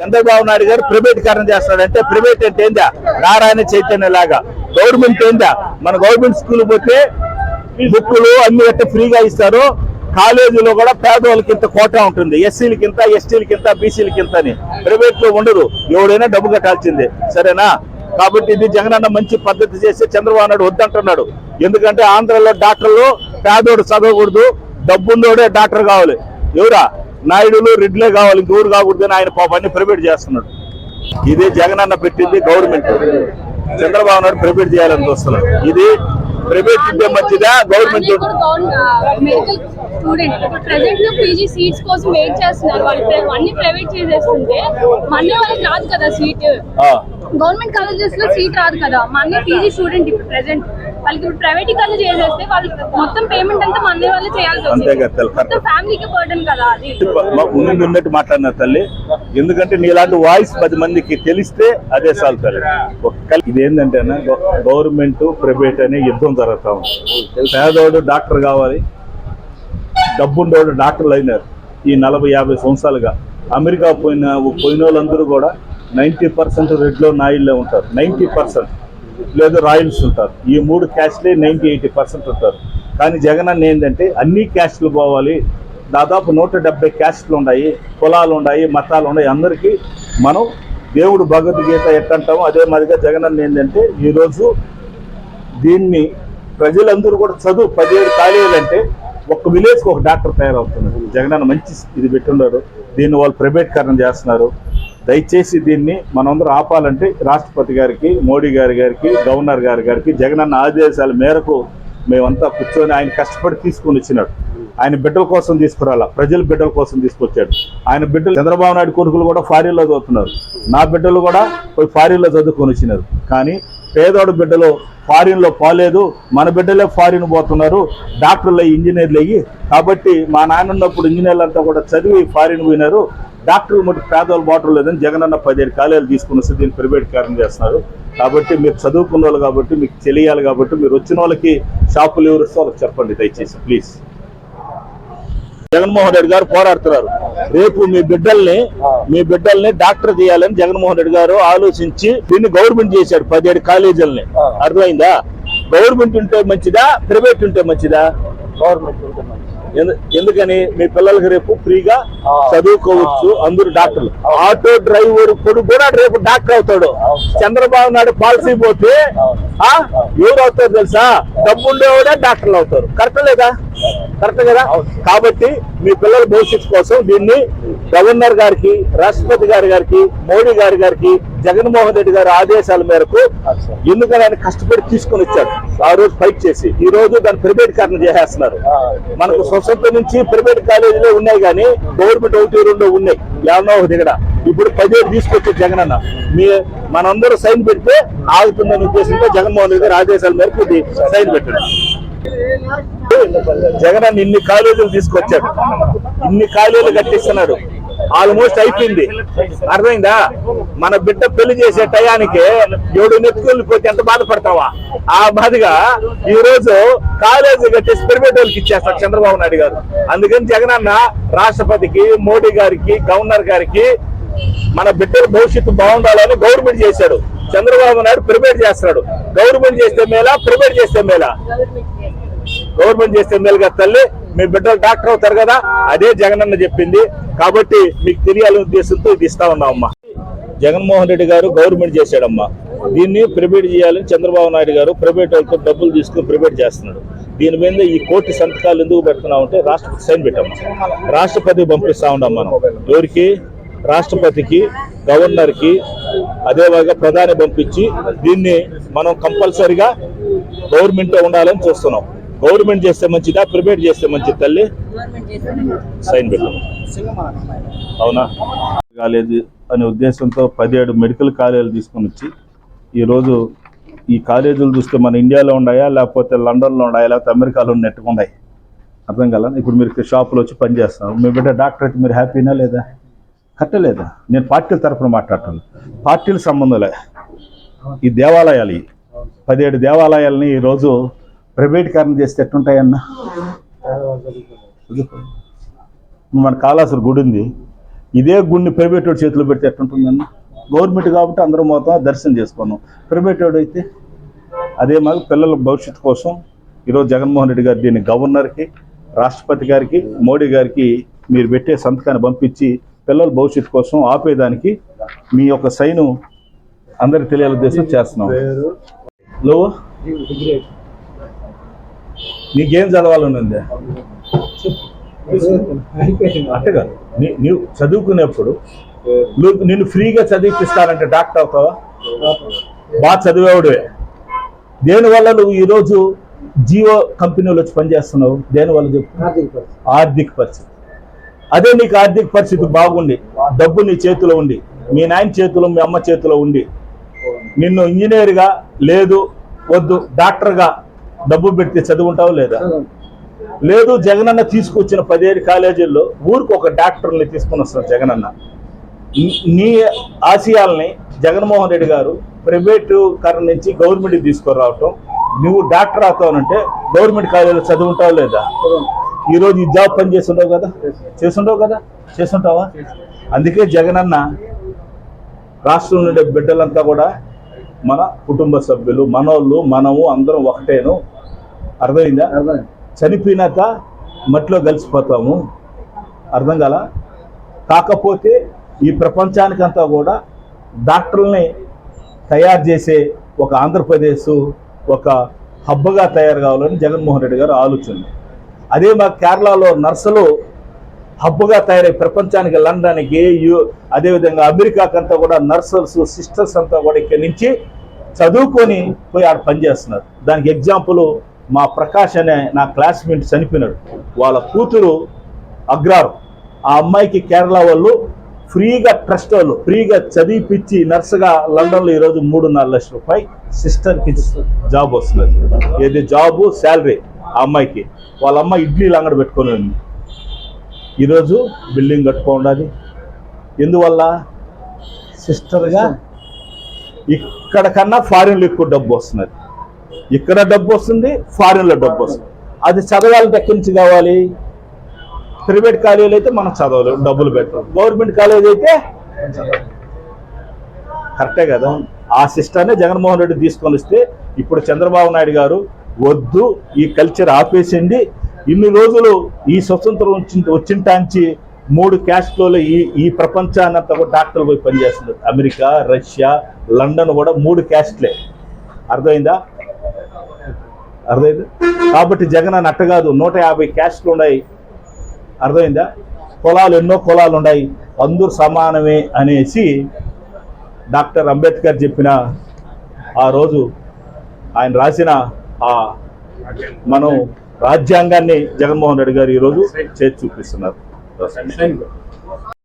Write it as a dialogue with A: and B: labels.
A: చంద్రబాబు నాయుడు గారు ప్రైవేటీకరణ చేస్తాడంటే ప్రైవేట్ అంటే ఏందా? నారాయణ చైతన్య లాగా. గవర్నమెంట్ ఏందా? మన గవర్నమెంట్ స్కూల్ పోతే బుక్కులు అన్ని అంటే ఫ్రీగా ఇస్తారు. కాలేజీలో కూడా పేదవాళ్ళకి ఇంత కోటా ఉంటుంది. ఎస్సీలకి ఇంత ఎస్టీలకి ఇంత బీసీలకి ఇంత అని. ప్రైవేట్లో ఉండదు ఎవడైనా డబ్బు కట్టాల్సిందే. సరేనా? కాబట్టి ఇది జగనన్న మంచి పద్ధతి చేసి చంద్రబాబు నాయుడు వద్దంటున్నాడు. ఎందుకంటే ఆంధ్రలో డాక్టర్లు పేదోడు చదవకూడదు. డబ్బున్నోడే డాక్టర్ కావాలి. ఎవరా? నాయుడులు రెడ్లే కావాలి ఇంకెవరు కాకూడదని ఆయన పాపాన్ని ప్రైవేట్ చేస్తున్నాడు. ఇది జగనన్న పెట్టింది గవర్నమెంట్. చంద్రబాబు నాయుడు ప్రైవేట్ చేయాలని చూస్తున్నాడు. ఇది ప్రైవేట్ ఉంటే మంచిదా? Government
B: student present PG seats కోసం వెయిట్ చేస్తున్నారు. వాళ్ళు అన్ని ప్రైవేట్ చేసేస్తుంటే మళ్ళీ వాళ్ళకి రాదు కదా సీట్. గవర్నమెంట్ కాలేజెస్లో సీట్ రాదు కదా. మా అన్నయ్య పీజీ స్టూడెంట్ ఇప్పుడు ప్రెసెంట్ వాళ్ళకి ఇప్పుడు ప్రైవేటీకరణ చేసేస్తే వాళ్ళు మొత్తం పేమెంట్ అంతా మా అన్నయ్య వాళ్ళే చేయాల్సి మొత్తం ఫ్యామిలీకి బర్డన్ కదా అది.
A: ఉన్నట్టు మాట్లాడిన తల్లి ఎందుకంటే నీలాంటి వాయిస్ పది మందికి తెలిస్తే అదే చాలు తల్లి. ఒక్క ఇది ఏంటంటే గవర్నమెంట్ ప్రైవేట్ అనే యుద్ధం జరుగుతా ఉంది. పేదోడు డాక్టర్ కావాలి డబ్బుండోడు డాక్టర్లు అయినారు. ఈ నలభై యాభై సంవత్సరాలుగా అమెరికా పోయిన పోయిన వాళ్ళందరూ కూడా నైంటీ పర్సెంట్ రెడ్లో నాయిల్లో ఉంటారు. నైంటీ పర్సెంట్ లేదా రాయల్స్ ఉంటారు. ఈ మూడు క్యాస్ట్లే నైంటీ ఎయిటీ పర్సెంట్ ఉంటారు. కానీ జగన్ అన్న ఏంటంటే అన్ని క్యాస్ట్లు పోవాలి. దాదాపు నూట డెబ్బై క్యాస్ట్లు ఉన్నాయి. కులాలు ఉన్నాయి మతాలు ఉన్నాయి. అందరికీ మనం దేవుడు భగవద్గీత ఎట్టంటామో అదే మాదిరిగా జగన్ అన్న ఏంటంటే ఈరోజు దీన్ని ప్రజలందరూ కూడా చదువు పదిహేడు కాలేజీలు అంటే ఒక్క విలేజ్కి ఒక డాక్టర్ తయారవుతున్నారు. జగనన్న మంచి ఇది పెట్టున్నారు దీన్ని వాళ్ళు ప్రైవేట్కరణ చేస్తున్నారు. దయచేసి దీన్ని మనందరం ఆపాలంటే రాష్ట్రపతి గారికి మోడీ గారి గారికి గవర్నర్ గారి గారికి జగనన్న ఆదేశాల మేరకు మేమంతా కూర్చొని ఆయన కష్టపడి తీసుకుని వచ్చినాడు. ఆయన బిడ్డల కోసం తీసుకురాలా ప్రజల బిడ్డల కోసం తీసుకొచ్చాడు. ఆయన బిడ్డలు చంద్రబాబు నాయుడు కొడుకులు కూడా ఫారిన్లో చదువుతున్నారు. నా బిడ్డలు కూడా పోయి ఫారిన్లో చదువుకొని వచ్చినారు. కానీ పేదోడు బిడ్డలు ఫారిన్లో పోలేదు. మన బిడ్డలే ఫారిన్ పోతున్నారు. డాక్టర్లు అయ్యి ఇంజనీర్లు అయ్యి. కాబట్టి మా నాన్న ఉన్నప్పుడు ఇంజనీర్లు అంతా కూడా చదివి ఫారిన్ పోయినారు. డాక్టర్లు మటు పేదవాళ్ళు వాటర్ లేదని జగనన్న పదిహేడు కాలేజీలు తీసుకుని వస్తే దీన్ని ప్రైవేట్ కారణం చేస్తున్నారు. కాబట్టి మీరు చదువుకున్న వాళ్ళు కాబట్టి మీకు తెలియాలి కాబట్టి మీరు వచ్చిన వాళ్ళకి షాపులు ఎవరు ఇస్తే వాళ్ళకి చెప్పండి దయచేసి ప్లీజ్. జగన్మోహన్ రెడ్డి గారు పోరాడుతున్నారు. రేపు మీ బిడ్డల్ని మీ బిడ్డల్ని డాక్టర్ చేయాలని జగన్మోహన్ రెడ్డి గారు ఆలోచించి దీన్ని గవర్నమెంట్ చేశాడు పదిహేడు కాలేజీలని. అర్థమైందా? గవర్నమెంట్ ఉంటే మంచిదా ప్రైవేట్ ఉంటే మంచిదా?
C: గవర్నమెంట్
A: ఉంటే ఎందుకని మీ పిల్లలకి రేపు ఫ్రీగా చదువుకోవచ్చు అందరూ డాక్టర్లు. ఆటో డ్రైవర్ కొడుకు కూడా రేపు డాక్టర్ అవుతాడు. చంద్రబాబు నాయుడు పాలసీ పోతే ఎవరు అవుతారు తెలుసా? డబ్బు ఉండేవాడే డాక్టర్లు అవుతారు. కరెక్ట్ లేదా? కరెక్ట్ కదా? కాబట్టి మీ పిల్లల భవిష్యత్తు కోసం దీన్ని గవర్నర్ గారికి రాష్ట్రపతి గారి గారికి మోడీ గారి గారికి జగన్మోహన్ రెడ్డి గారి ఆదేశాల మేరకు ఎందుకని ఆయన కష్టపడి తీసుకొని వచ్చాడు. ఆ రోజు ఫైట్ చేసి ఈ రోజు దాన్ని ప్రైవేటీకరణ చేసేస్తున్నారు. మనకు స్వతంత్రం నుంచి ప్రైవేట్ కాలేజీలో ఉన్నాయి కానీ గవర్నమెంట్ ఒకటి రెండు ఉన్నాయి. యానో ఒకటి ఇప్పుడు పదివేలు తీసుకొచ్చే జగన్ అన్న. మీ మనందరూ సైన్ పెడితే ఆగుతుందనే ఉద్దేశంతో జగన్మోహన్ రెడ్డి గారి ఆదేశాల మేరకు ఇది సైన్ పెట్టాడు జగన్ అన్న ఇన్ని కాలేజీలు తీసుకొచ్చాడు ఇన్ని కాలేజీలు కట్టిస్తున్నాడు. ఆల్మోస్ట్ అయిపోయింది. అర్థమైందా? మన బిడ్డ పెళ్ళి చేసే టయానికి ఏడు నెత్తుకెళ్ళిపోతే ఎంత బాధపడతావా? ఆ బాధగా ఈ రోజు కాలేజీ కట్టేసి ప్రైవేట్ వాళ్ళకి ఇచ్చేస్తారు చంద్రబాబు నాయుడు గారు. అందుకని జగన్ అన్న రాష్ట్రపతికి మోడీ గారికి గవర్నర్ గారికి మన బిడ్డల భవిష్యత్తు బాగుండాలని గవర్నమెంట్ చేశాడు. చంద్రబాబు నాయుడు ప్రిపేర్ చేస్తున్నాడు. గవర్నమెంట్ చేస్తే మేలా ప్రిపేర్ చేస్తే మేలా. గవర్నమెంట్ చేస్తే మేలు కదా తల్లి మీ బిడ్డలు డాక్టర్ అవుతారు కదా అదే జగనన్న చెప్పింది. కాబట్టి మీకు తెలియాలనే ఉద్దేశంతో ఇది ఇస్తా ఉన్నామమ్మా. జగన్మోహన్ రెడ్డి గారు గవర్నమెంట్ చేశాడమ్మా. దీన్ని ప్రైవేట్ చేయాలని చంద్రబాబు నాయుడు గారు ప్రైవేట్ వాళ్ళతో డబ్బులు తీసుకుని ప్రైవేట్ చేస్తున్నాడు. దీని మీద ఈ కోటి సంతకాలు ఎందుకు పెడుతున్నామంటే రాష్ట్రపతి సైన్ పెట్టాము రాష్ట్రపతి పంపిస్తా ఉన్నాం మనం. ఎవరికి? రాష్ట్రపతికి గవర్నర్కి అదేవిధంగా ప్రధాని పంపించి దీన్ని మనం కంపల్సరిగా గవర్నమెంట్ ఉండాలని చూస్తున్నాం. గవర్నమెంట్ చేస్తే మంచిదా? ప్రైవేట్ చేస్తే మంచిది తల్లి? సైన్ పెట్టాం. అవునా? కాలేజీ అనే ఉద్దేశంతో పదిహేడు మెడికల్ కాలేజీలు తీసుకొని వచ్చి ఈరోజు ఈ కాలేజీలు చూస్తే మన ఇండియాలో ఉన్నాయా? లేకపోతే లండన్లో ఉన్నాయా? లేకపోతే అమెరికాలో ఉన్నట్టుగా ఉన్నాయి? అర్థం కదా ఇప్పుడు మీరు షాపులో వచ్చి పని చేస్తున్నారు. మీ బిడ్డ డాక్టర్ అయితే మీరు హ్యాపీనా లేదా? కట్టలేదా? నేను పార్టీల తరఫున మాట్లాడతాను పార్టీల సంబంధంలే. ఈ దేవాలయాలు పదిహేడు దేవాలయాలని ఈరోజు ప్రైవేటీకరణ చేస్తే ఎట్టుంటాయన్నా మన కాళాసురు గుడి ఉంది. ఇదే గుడిని ప్రైవేట్ వాడు చేతిలో పెడితే ఎట్టుంటుందన్న గవర్నమెంట్ కాబట్టి అందరం మొత్తం దర్శనం చేసుకున్నాం. ప్రైవేట్ వాడు అయితే అదే మాకు పిల్లల భవిష్యత్తు కోసం ఈరోజు జగన్మోహన్ రెడ్డి గారు దీన్ని గవర్నర్కి రాష్ట్రపతి గారికి మోడీ గారికి మీరు పెట్టే సంతకాన్ని పంపించి పిల్లల భవిష్యత్తు కోసం ఆపేదానికి మీ యొక్క సైను అందరికి తెలియాల ఉద్దేశం చేస్తున్నాం. లో నీకేం చదవాలని ఉంది అట్టగా నీ నీవు చదువుకునేప్పుడు నిన్ను ఫ్రీగా చదివిపిస్తానంటే డాక్టర్ అవుతావా? బాగా చదివేవాడువే. దేనివల్ల నువ్వు ఈరోజు జియో కంపెనీలో వచ్చి పనిచేస్తున్నావు? దేనివల్ల చెప్పు? ఆర్థిక పరిస్థితి. అదే నీకు ఆర్థిక పరిస్థితి బాగుండి డబ్బు నీ చేతిలో ఉండి మీ నాయన చేతిలో మీ అమ్మ చేతిలో ఉండి. నిన్ను ఇంజనీర్గా లేదు వద్దు డాక్టర్గా డబ్బు పెడితే చదువుంటావు లేదా? లేదు జగనన్న తీసుకొచ్చిన పదిహేడు కాలేజీల్లో ఊరికి ఒక డాక్టర్ని తీసుకుని వస్తారు జగనన్న. నీ- నీ ఆశయాల్ని జగన్మోహన్ రెడ్డి గారు ప్రైవేటు కరం నుంచి గవర్నమెంట్కి తీసుకురావటం నువ్వు డాక్టర్ అవుతావనంటే గవర్నమెంట్ కాలేజీలో చదువుంటావు లేదా? ఈ రోజు ఈ జాబ్ పని చేస్తుంటావు కదా? చేస్తుంటావు కదా? చేస్తుంటావా? అందుకే జగనన్న రాష్ట్రం నుండి బిడ్డలంతా కూడా మన కుటుంబ సభ్యులు మనోళ్ళు మనము అందరం ఒకటేను. అర్థమైందా? చనిపోయినాక మట్టిలో కలిసిపోతాము. అర్థం కాల? కాకపోతే ఈ ప్రపంచానికంతా కూడా డాక్టర్లని తయారు చేసే ఒక ఆంధ్రప్రదేశ్ ఒక హబ్బగా తయారు కావాలని జగన్మోహన్ రెడ్డి గారు ఆలోచన. అదే మా కేరళలో నర్సులు హబ్బుగా తయారై ప్రపంచానికి లండన్కి యూ అదేవిధంగా అమెరికాకంతా కూడా నర్సర్స్ సిస్టర్స్ అంతా కూడా ఇక్కడి నుంచి చదువుకొని పోయి ఆడ పనిచేస్తున్నారు దానికి ఎగ్జాంపుల్ మా ప్రకాష్ అనే నా క్లాస్మేట్ చనిపోయినాడు. వాళ్ళ కూతురు అగ్రారు. ఆ అమ్మాయికి కేరళ వాళ్ళు ఫ్రీగా ట్రస్ట్ వాళ్ళు ఫ్రీగా చదివిపిచ్చి నర్సుగా లండన్లో ఈరోజు మూడున్నర లక్షల రూపాయి సిస్టర్కి జాబ్ వస్తున్నది. ఏది? Job salary. ఆ అమ్మాయికి. వాళ్ళ అమ్మ ఇడ్లీ అంగడి పెట్టుకొని ఉంది. ఈరోజు బిల్డింగ్ కట్టుకోండి ఎందువల్ల? సిస్టర్గా ఇక్కడ కన్నా ఫారిన్లో ఎక్కువ డబ్బు వస్తున్నది. ఇక్కడ డబ్బు వస్తుంది ఫారిన్లో డబ్బు వస్తుంది. అది చదవాలంటే ఎక్కడి నుంచి కావాలి? ప్రైవేట్ కాలేజీలు అయితే మనం చదవలేము డబ్బులు పెట్టాం గవర్నమెంట్ కాలేజ్ అయితే కరెక్టే కదా? ఆ సిస్టాన్ని జగన్మోహన్ రెడ్డి తీసుకొని వస్తే ఇప్పుడు చంద్రబాబు నాయుడు గారు వద్దు ఈ కల్చర్ ఆపేసండి ఇన్ని రోజులు ఈ స్వతంత్రం వచ్చి వచ్చింటాంచి మూడు క్యాస్ట్లో ఈ ఈ ప్రపంచానంత కూడా డాక్టర్లు పోయి పనిచేస్తుంది. అమెరికా రష్యా లండన్ కూడా మూడు క్యాస్ట్లే అర్థమైందా? అర్థమైందా? కాబట్టి జగన్ అని అట్ట కాదు నూట యాభై క్యాస్ట్లు ఉన్నాయి. అర్థమైందా? కులాలు ఎన్నో కులాలు ఉన్నాయి. అందరూ సమానమే అనేసి డాక్టర్ అంబేద్కర్ చెప్పిన ఆ రోజు ఆయన రాసిన ఆ మనం రాజ్యాంగాన్ని జగన్మోహన్ రెడ్డి గారు ఈరోజు చేతి చూపిస్తున్నారు.